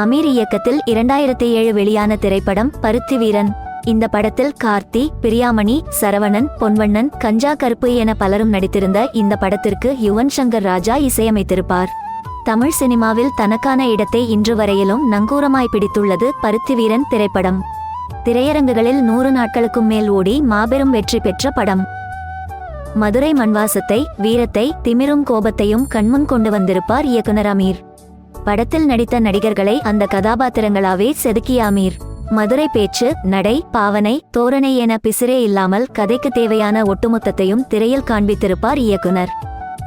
அமீர் இயக்கத்தில் இரண்டாயிரத்தி ஏழு வெளியான திரைப்படம் பருத்தி வீரன் இந்த படத்தில் கார்த்தி பிரியாமணி சரவணன் பொன்வண்ணன் கஞ்சா கருப்பு என பலரும் நடித்திருந்த இந்த படத்திற்கு யுவன் சங்கர் ராஜா இசையமைத்திருப்பார். தமிழ் சினிமாவில் தனக்கான இடத்தை இன்று வரையிலும் நங்கூரமாய் பிடித்துள்ளது பருத்தி வீரன் திரைப்படம். திரையரங்குகளில் நூறு நாட்களுக்கும் மேல் ஓடி மாபெரும் வெற்றி பெற்ற படம். மதுரை மண்வாசத்தை வீரத்தை திமிரும் கோபத்தையும் கண்முன் கொண்டு வந்திருப்பார் இயக்குனர் அமீர். படத்தில் நடித்த நடிகர்களை அந்த கதாபாத்திரங்களாவே செதுக்கிய அமீர் மதுரை பேச்சு நடை பாவனை தோரணை என பிசிரே இல்லாமல் கதைக்கு தேவையான ஒட்டுமொத்தத்தையும் திரையில் காண்பித்திருப்பார் இயக்குனர்.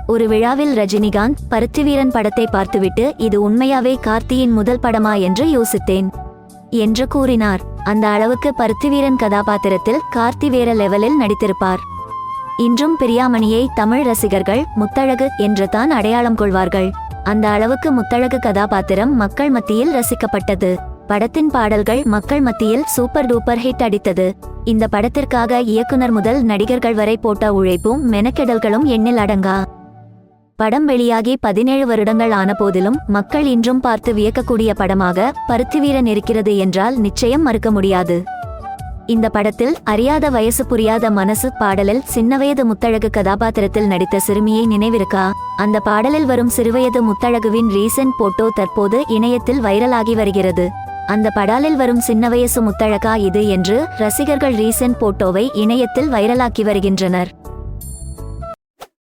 ஒரு விழாவில் ரஜினிகாந்த் பருத்திவீரன் படத்தை பார்த்துவிட்டு இது உண்மையாவே கார்த்தியின் முதல் படமா? என்று யோசித்தேன். என்று கூறினார். அந்த அளவுக்கு பருத்திவீரன் கதாபாத்திரத்தில் கார்த்தி வேற லெவலில் நடித்திருப்பார். இன்றும் பிரியாமணியை தமிழ் ரசிகர்கள் முத்தழகு என்று தான் அடையாளம் கொள்வார்கள். அந்த அளவுக்கு முத்தழகு கதாபாத்திரம் மக்கள் மத்தியில் ரசிக்கப்பட்டது. படத்தின் பாடல்கள் மக்கள் மத்தியில் சூப்பர் டூப்பர் ஹிட் அடித்தது. இந்த படத்திற்காக இயக்குனர் முதல் நடிகர்கள் வரை போட்ட உழைப்பும் மெனக்கெடல்களும் எண்ணில் அடங்கா. படம் வெளியாகி பதினேழு வருடங்கள் ஆன போதிலும் மக்கள் இன்றும் பார்த்து வியக்கக்கூடிய படமாக பருத்திவீரன் இருக்கிறது என்றால் நிச்சயம் மறுக்க முடியாது. இந்த படத்தில் அறியாத வயசு புரியாத மனசு பாடலில் சின்னவயது முத்தழகு கதாபாத்திரத்தில் நடித்த சிறுமியை நினைவிருக்கா? அந்த பாடலில் வரும் சிறுவயது முத்தழகுவின் ரீசென்ட் போட்டோ தற்போது இணையத்தில் வைரலாகி வருகிறது. அந்த படாலில் வரும் சின்ன வயசு முத்தழகா இது என்று ரசிகர்கள் ரீசென்ட் போட்டோவை இணையத்தில் வைரலாக்கி வருகின்றனர்.